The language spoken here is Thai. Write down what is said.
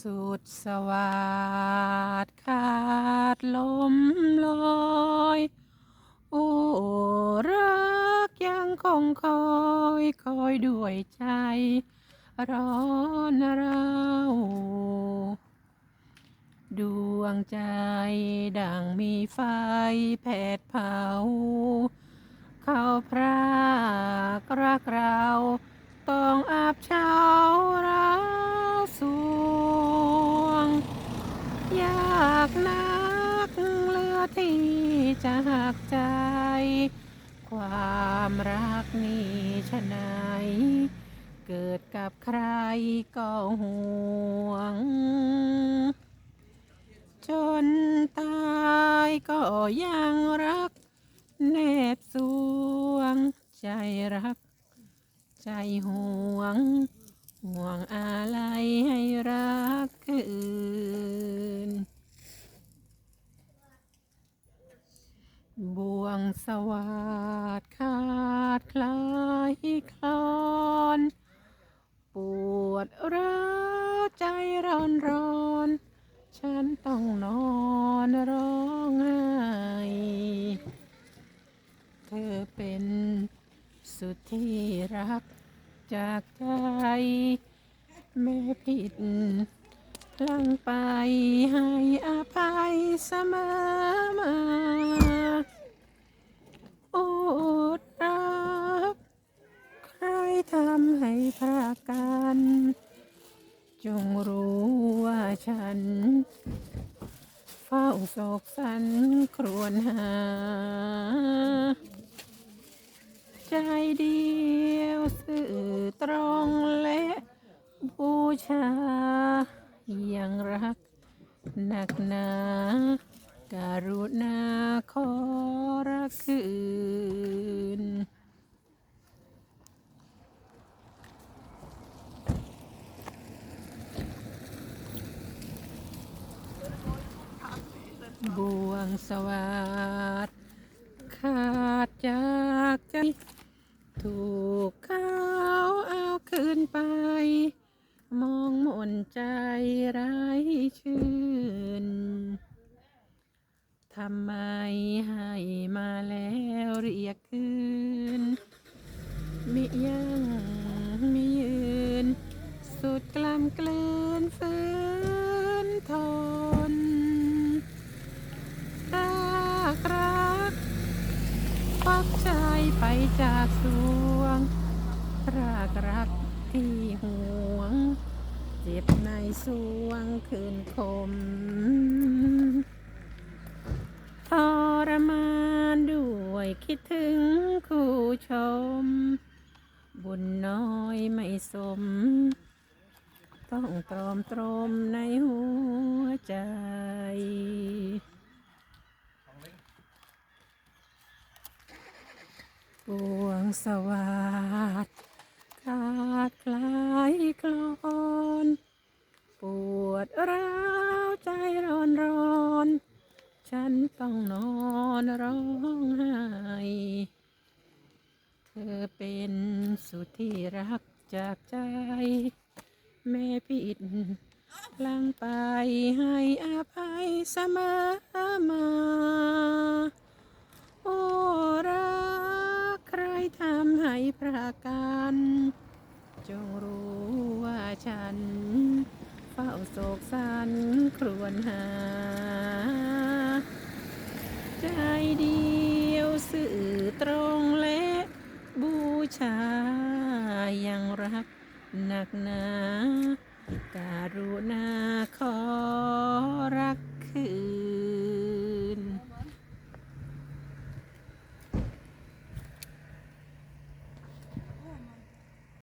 สุดสวัสดขาดลมลอยโอ้รักยังคงคอยคอยด้วยใจ ร้อนเราดวงใจดังมีไฟแผดเผา เขาพรากรักเรา ต้องอาบเช้าากนักเลือที่จะหักใจ ความรักนี้ชะไหนเกิดกับใครก็ห่วง จนตายก็ยังรัก แนบสวง ใจรัก ใจห่วง ห่วงอะไรให้รักคืน บ่ วงสวัสดขาดคลายคลอนปวดร้าวใจร้อนร้อน ฉันต้องนอนร้องไห้เธอเป็นสุดที่รักจากใจแม่ผิดพลังไปให้อภัยเสมอมา โอดรัก ใครทำให้พระกัน จงรู้ว่าฉัน เฝ้าโศกสันครวญหา ใจเดียวสื่อตรงและบูชา ยังรักหนักหนาการุณาขอรักคืน บ่วงสวัสดขาดจากใจถูกเขาเอาคืนไป มองหมนใจไร้ชื่นทำไมให้มาแล้วเรียกคืนมิยังมิยืน สุดกล้ำกลืนฝืนทนรักรัก ค วักใจไปจากสวงรากรักที่ห่วง เจ็บในสวงคืนคมทรมานด้วยคิดถึงคู่ชม บุญน้อยไม่สม ต้องตรอมตรมในหัวใจ ปวงสวัสดขาดคลายคลอนปวดร้าวใจร้อนร้อน ฉันต้องนอนร้องไห้เธอเป็นสุดที่รักจากใจ แม่ผิดพลังไปให้อภัยเสมอมาำให้พระกันจงรู้ว่าฉัน เฝ้าโศกสันครวญหา ใจเดียวสื่อตรงและบูชายังรักหนักหนาการุณาขอรักคือ